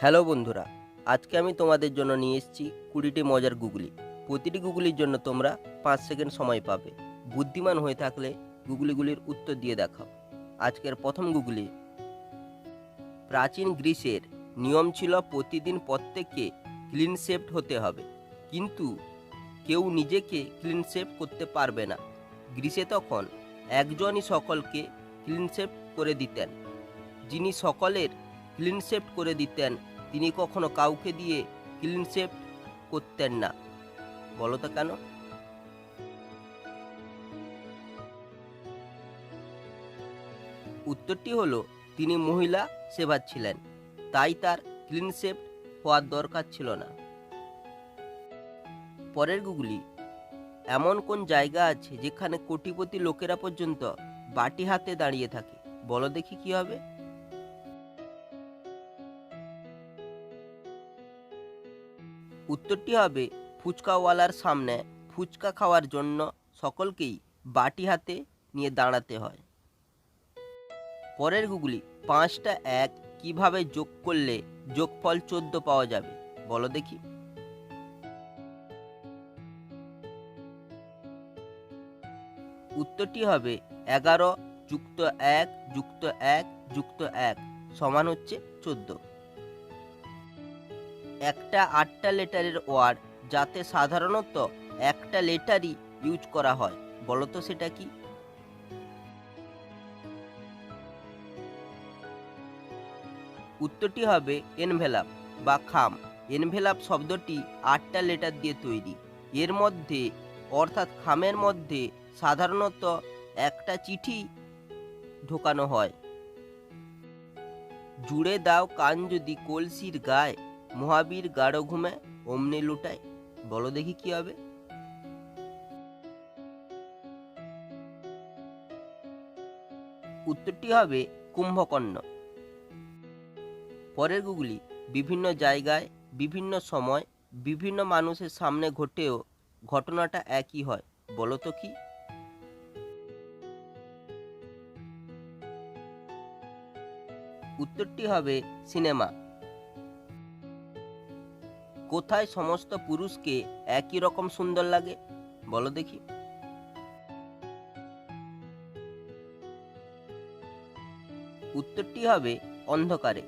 Hello বন্ধুরা, আজকে আমি তোমাদের জন্য নিয়ে এসেছি কুড়িটি মজার গুগলি। প্রতিটি গুগলির জন্য তোমরা পাঁচ সেকেন্ড সময় পাবে। বুদ্ধিমান হয়ে থাকলে গুগলিগুলির উত্তর দিয়ে দেখাও। আজকের প্রথম গুগলি, প্রাচীন গ্রিসের নিয়ম ছিল প্রতিদিন প্রত্যেককে ক্লিন শেপড হতে হবে। কিন্তু কেউ নিজেকে ক্লিন শেপ করতে পারবে না। গ্রিসে তখন একজনই সকলকে ক্লিন শেপ করে দিতেন। যিনি সকলের ক্লিন শেপ করে দিতেন। তিনি কখনো কাউকে দিয়ে ক্লিন শেপ করতেন না। বলো তো কেন? উত্তরটি হলো, তিনি মহিলা সেবার ছিলেন। তাই তার ক্লিন শেপ হওয়ার দরকার ছিল না। পরের গুগলি, এমন কোন জায়গা আছে যেখানে কোটিপতি লোকেরা পর্যন্ত বাটি হাতে দাঁড়িয়ে থাকে? বলো দেখি কি হবে। উত্তরটি হবে ফুচকাওয়ালার সামনে। ফুচকা খাওয়ার জন্য সকলকেই বাটি হাতে নিয়ে দাঁড়াতে হয়। পরের গুগলি, পাঁচটা এক কীভাবে যোগ করলে যোগফল চোদ্দ পাওয়া যাবে? বলো দেখি। উত্তরটি হবে এগারো যুক্ত এক যুক্ত এক যুক্ত এক সমান হচ্ছে চোদ্দ। একটা আটটা লেটারের ওয়ার্ড, যাতে সাধারণত একটা লেটারই ইউজ করা হয়। বলো তো সেটা কি? উত্তরটি হবে এনভেলাপ বা খাম। এনভেলাপ শব্দটি আটটা লেটার দিয়ে তৈরি। এর মধ্যে, অর্থাৎ খামের মধ্যে সাধারণত একটা চিঠি ঢোকানো হয়। জুড়ে দাও কান যদি কলসির গায়ে। মহাবীর গাঢ় ঘুমে অমনি লুটায়, বলো দেখি কি হবে। উত্তরটি হবে কুম্ভকর্ণ। পরের গুগলি, বিভিন্ন জায়গায়, বিভিন্ন সময়, বিভিন্ন মানুষের সামনে ঘটেও ঘটনাটা একই হয়, বলো তো কি? উত্তরটি হবে সিনেমা। কোথায় সমস্ত পুরুষকে একই রকম সুন্দর লাগে? বলো দেখি। উত্তরটি হবে অন্ধকারে।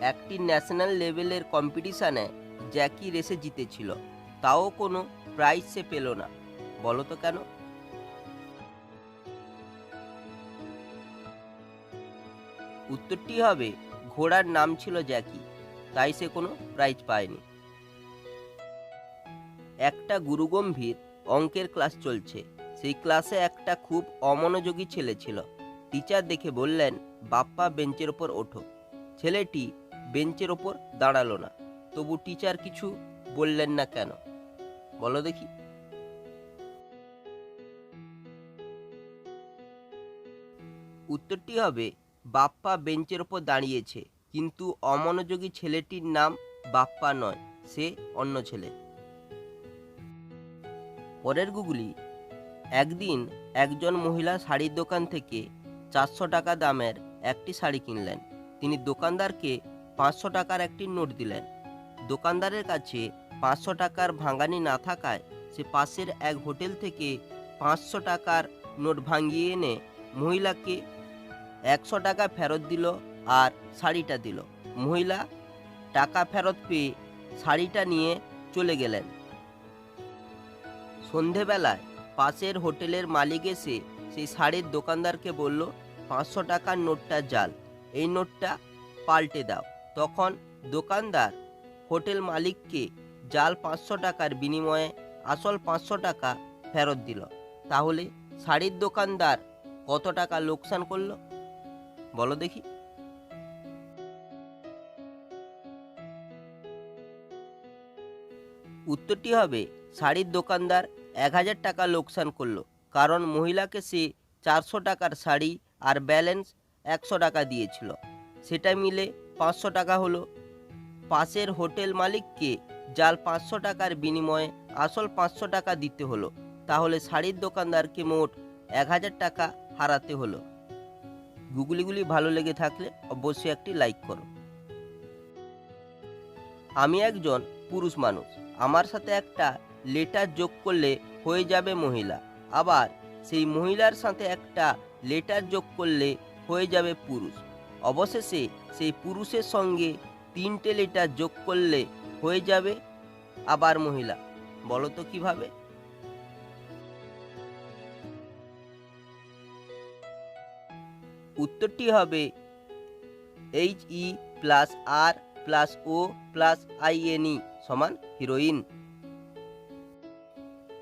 একটি ন্যাশনাল লেভেলের কম্পিটিশানে জ্যাকি রেসে জিতেছিল। তাও কোনো প্রাইজ সে পেল না। বলো তো কেন? উত্তরটি হবে, ঘোড়ার নাম ছিল জ্যাকি। তাই সে কোনো প্রাইজ পায়নি। একটা গুরুগম্ভীর অঙ্কের ক্লাস চলছে। সেই ক্লাসে একটা খুব অমনোযোগী ছেলে ছিল। টিচার দেখে বললেন, বাপ্পা বেঞ্চের ওপর ওঠো। ছেলেটি বেঞ্চের ওপর দাঁড়াল না। তবু টিচার কিছু বললেন না কেন? বলো দেখি। উত্তরটি হবে, বাপ্পা বেঞ্চের ওপর দাঁড়িয়েছে। কিন্তু অমনোযোগী ছেলেটির নাম বাপ্পা নয়, সে অন্য ছেলে। পরের গুগলি, একদিন একজন মহিলা শাড়ির দোকান থেকে চারশো টাকা দামের একটি শাড়ি কিনলেন। তিনি দোকানদারকে পাঁচশো টাকার একটি নোট দিলেন। দোকানদারের কাছে পাঁচশো টাকার ভাঙানি না থাকায় সে পাশের এক হোটেল থেকে পাঁচশো টাকার নোট ভাঙিয়ে এনে মহিলাকে একশো টাকা ফেরত দিল আর শাড়িটা দিল। মহিলা টাকা ফেরত পেয়ে শাড়িটা নিয়ে চলে গেলেন। সন্ধেবেলায় পাশের হোটেলের মালিক এসে সেই শাড়ির দোকানদারকে বলল, পাঁচশো টাকার নোটটা জাল, এই নোটটা পাল্টে দাও। তখন দোকানদার হোটেল মালিককে জাল পাঁচশো টাকার বিনিময়ে আসল পাঁচশো টাকা ফেরত দিল। তাহলে শাড়ির দোকানদার কত টাকা লোকসান করল? বলো দেখি। উত্তরটি হবে, শাড়ির দোকানদার এক হাজার টাকা লোকসান করল, কারণ মহিলাকে সে চারশো টাকার শাড়ি আর ব্যালেন্স একশো টাকা দিয়েছিল। সেটা মিলে পাঁচশো টাকা হলো। পাশের হোটেল মালিককে জাল পাঁচশো টাকার বিনিময়ে আসল পাঁচশো টাকা দিতে হলো, তাহলে শাড়ির দোকানদারকে মোট এক হাজার টাকা হারাতে হলো। গুগলিগুলি ভালো লেগে থাকলে অবশ্যই একটি লাইক করো। আমি একজন পুরুষ মানুষ। আমার সাথে একটা লেটার যোগ করলে হয়ে যাবে মহিলা। আবার সেই মহিলার সাথে একটা লেটার যোগ করলে হয়ে যাবে পুরুষ। অবশেষে সেই পুরুষের সঙ্গে তিনটে লেটার যোগ করলে হয়ে যাবে আবার মহিলা। বলো তো কীভাবে? উত্তরটি হবে H E plus R plus O plus INE সমান হিরোইন।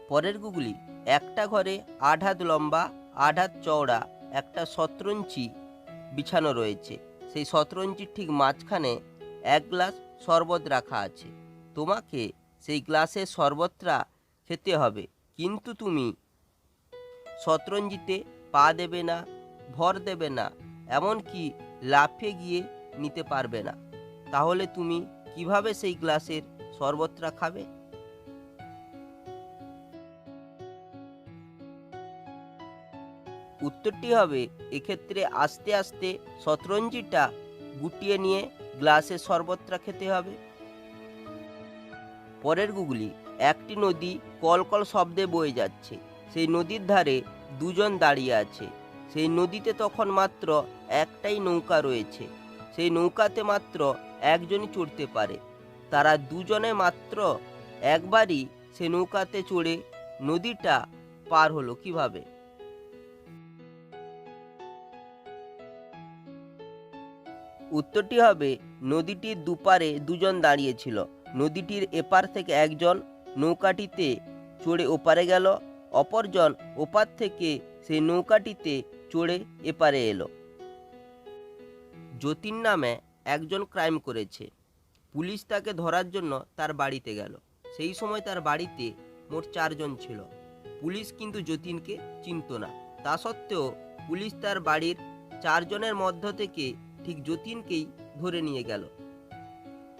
পরের গুগলি, একটা ঘরে আট হাত লম্বা, আট হাত চওড়া, একটা শতরঞ্চি বিছানো রয়েছে। সেই শতরঞ্চির ঠিক মাঝখানে এক গ্লাস শরবত রাখা আছে। তোমাকে সেই গ্লাসে শরবতটা খেতে হবে। কিন্তু তুমি শতরঞ্জিতে পা দেবে না, ভর দেবে না, এমনকি লাফে গিয়ে নিতে পারবে না। তাহলে তুমি কীভাবে সেই গ্লাসের শরবতটা খাবে। উত্তরটি হবে, এক্ষেত্রে আস্তে আস্তে শতরঞ্জিটা গুটিয়ে নিয়ে গ্লাসে শরবতটা খেতে হবে। পরের গুগলি, একটি নদী কলকল শব্দে বয়ে যাচ্ছে। সেই নদীর ধারে দুজন দাঁড়িয়ে আছে। সেই নদীতে তখন মাত্র একটাই নৌকা রয়েছে। সেই নৌকাতে মাত্র একজনই চড়তে পারে। তারা দুজনে মাত্র একবারই সে নৌকাতে চড়ে নদীটা পার হলো কীভাবে? উত্তরটি হবে, নদীটির দুপারে দুজন দাঁড়িয়েছিল। নদীটির এপার থেকে একজন নৌকাটিতে চড়ে ওপারে গেল, অপরজন ওপার থেকে সেই নৌকাটিতে চড়ে এপারে এলো। যতীন নামে একজন ক্রাইম করেছে। পুলিশ তাকে ধরার জন্য তার বাড়িতে গেল। সেই সময় তার বাড়িতে মোট চারজন ছিল। পুলিশ কিন্তু যতীনকে চিনত না। তা সত্ত্বেও পুলিশ তার বাড়ির চারজনের মধ্য থেকে ঠিক যতীনকেই ধরে নিয়ে গেল।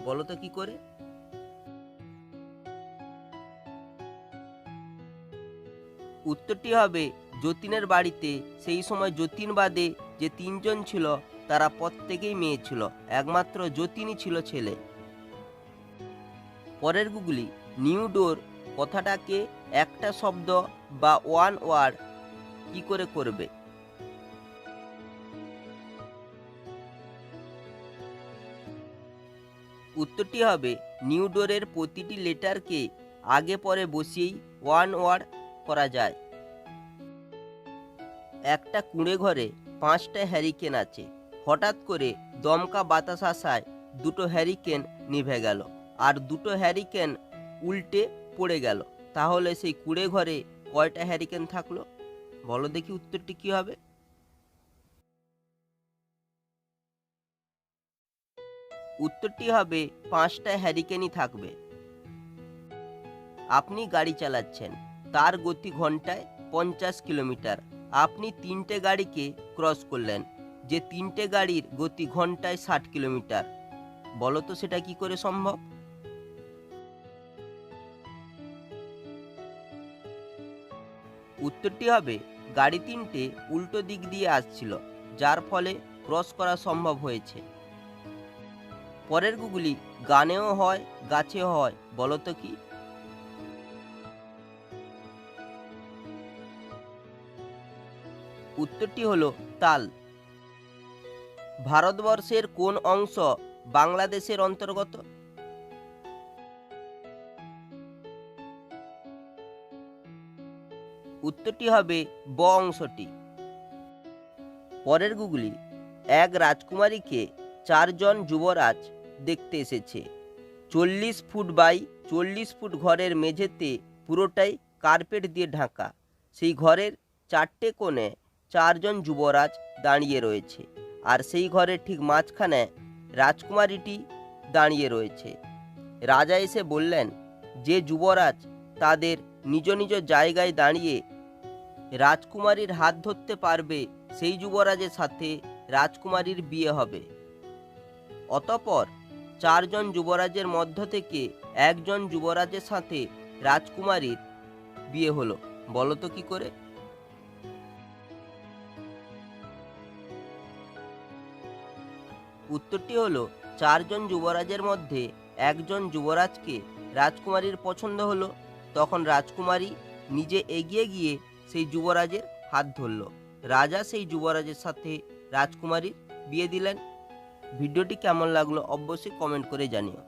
বলো তো কি করে? উত্তরটি হবে, যতীনের বাড়িতে সেই সময় যতীন বাদে যে তিনজন ছিল, তারা প্রত্যেকেই মেয়ে ছিল। একমাত্র যতীনই ছিল ছেলে। পরের গুগলি নিউ ডোর কথাটাকে একটা শব্দ বা ওয়ান ওয়ার্ড কি করে করবে? উত্তরটি হবে নিউ ডোরের প্রতিটি লেটারকে আগে পরে বসিয়েই ওয়ান ওয়ার্ড করা যায়। একটা কুঁড়ে ঘরে পাঁচটা হ্যারিকেন আছে। হঠাৎ করে দমকা বাতাস আসায় দুটো হ্যারিকেন নিভে গেল। আর দুটো হ্যারিকেন উল্টে পড়ে গেল। তাহলে সেই কুঁড়ে ঘরে কয়টা হ্যারিকেন থাকল? বলো দেখি উত্তরটি কি হবে। উত্তরটি হবে, পাঁচটা হ্যারিকেনই থাকবে। আপনি গাড়ি চালাচ্ছেন, তার গতি ঘন্টায় পঞ্চাশ কিলোমিটার। আপনি তিনটে গাড়িকে ক্রস করলেন, যে তিনটে গাড়ির গতি ঘন্টায় ষাট কিলোমিটার। বলো তো সেটা কি করে সম্ভব? উত্তরটি হবে, গাড়ি তিনটে উল্টো দিক দিয়ে আসছিল, যার ফলে ক্রস করা সম্ভব হয়েছে। পরের গুগলি, গানেও হয় গাছে হয় বলো তো কি? উত্তরটি হলো তাল। ভারতবর্ষের কোন অংশ বাংলাদেশের অন্তর্গত? উত্তরটি হবে ব অংশটি পরের গুগলি, এক রাজকুমারীকে চারজন যুবরাজ দেখতে এসেছে। চল্লিশ ফুট বাই চল্লিশ ফুট ঘরের মেঝেতে পুরোটাই কার্পেট দিয়ে ঢাকা। সেই ঘরের চারটে কোণে চারজন যুবরাজ দাঁড়িয়ে রয়েছে আর সেই ঘরের ঠিক মাঝখানে রাজকুমারীটি দাঁড়িয়ে রয়েছে। রাজা এসে বললেন, যে যুবরাজ তাদের নিজ নিজ জায়গায় দাঁড়িয়ে রাজকুমারীর হাত ধরতে পারবে সেই যুবরাজের সাথে রাজকুমারীর বিয়ে হবে। অতপর চারজন যুবরাজের মধ্য থেকে একজন যুবরাজের সাথে রাজকুমারীর বিয়ে হলো। বলো তো কি করে? উত্তরটি হলো, চারজন যুবরাজের মধ্যে একজন যুবরাজকে রাজকুমারীর পছন্দ হলো। তখন রাজকুমারী নিজে এগিয়ে গিয়ে সেই যুবরাজের হাত ধরল। রাজা সেই যুবরাজের সাথে রাজকুমারীর বিয়ে দিলেন। ভিডিওটি কেমন লাগল অবশ্যই কমেন্ট করে জানিও।